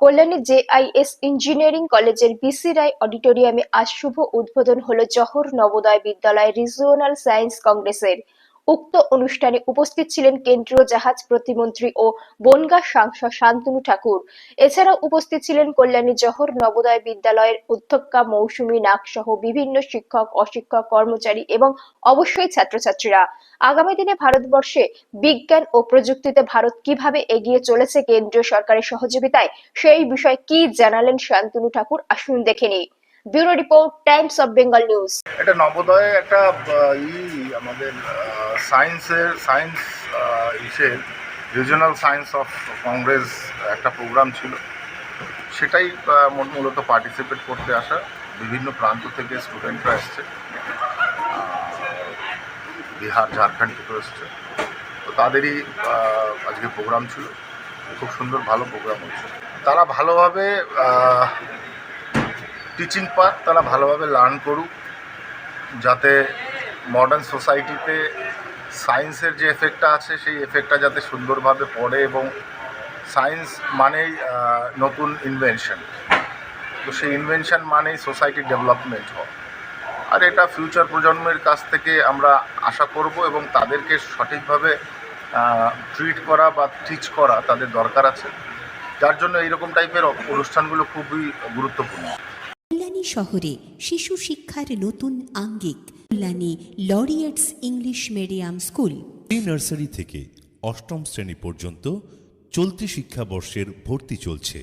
Kalyani JIS engineering কলেজের BC রায় অডিটোরিয়ামে আজ শুভ উদ্বোধন হলো জহর নবোদয় বিদ্যালয় রিজিওনাল সায়েন্স কংগ্রেসের উক্ত অনুষ্ঠানে উপস্থিত ছিলেন কেন্দ্রীয় জাহাজ প্রতিমন্ত্রী ও বনগাঁ সাংসদ শান্তনু ঠাকুর। এছাড়াও উপস্থিত ছিলেন কল্যাণী জহর নবোদয় বিদ্যালয়ের অধ্যক্ষা মৌসুমী নাগ সহ বিভিন্ন শিক্ষক, অশিক্ষক, কর্মচারী এবং অবশ্যই ছাত্রছাত্রীরা। আগামী দিনে ভারতবর্ষে বিজ্ঞান ও প্রযুক্তিতে ভারত কীভাবে এগিয়ে চলেছে কেন্দ্রীয় সরকারের সহযোগিতায়, সেই বিষয়ে কি জানালেন শান্তনু ঠাকুর আসুন দেখে নিই। Bureau report Times of Bengal news. এটা নবোদয়ে একটা আমাদের সায়েন্সের সায়েন্স ইসের রিজনাল সায়েন্স অফ কংগ্রেস একটা প্রোগ্রাম ছিল। সেটাই মূলত পার্টিসিপেট করতে আসা বিভিন্ন প্রান্ত থেকে স্টুডেন্টরা এসছে। বিহার, ঝাড়খণ্ড থেকে এসছে। তো তাদেরই আজকে প্রোগ্রাম ছিল। খুব সুন্দর, ভালো প্রোগ্রাম হচ্ছে তারা ভালোভাবে টিচিং পার্ট তারা ভালোভাবে লার্ন করুক, যাতে মডার্ন সোসাইটিতে সায়েন্সের যে এফেক্টটা আছে, সেই এফেক্টটা যাতে সুন্দরভাবে পড়ে এবং সায়েন্স মানেই নতুন ইনভেনশন তো সেই ইনভেনশন মানেই সোসাইটির ডেভেলপমেন্ট হয়। আর এটা ফিউচার প্রজন্মের কাছ থেকে আমরা আশা করব এবং তাদেরকে সঠিকভাবে ট্রিট করা বা টিচ করা তাদের দরকার আছে। যার জন্য এইরকম টাইপের অনুষ্ঠানগুলো খুবই গুরুত্বপূর্ণ। কল্যাণী শহরে শিশু শিক্ষার নতুন আঙ্গিক। Kalyani Laureates English medium school pre nursery থেকে অষ্টম শ্রেণি পর্যন্ত চলতি শিক্ষাবর্ষের ভর্তি চলছে।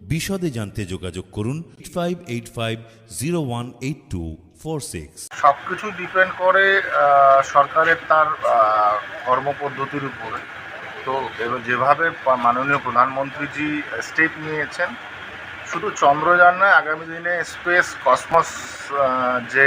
বিশদে জানতে যোগাযোগ করুন five eight five zero one eight two four six সব কিছু ডিপেন্ড করে সরকারের তার কর্মপদ্ধতির উপরে। তো এবার যেভাবে মাননীয় প্রধানমন্ত্রীজি স্টেপ নিয়েছেন শুধু চন্দ্রযান নয় আগামী দিনে স্পেস কসমস যে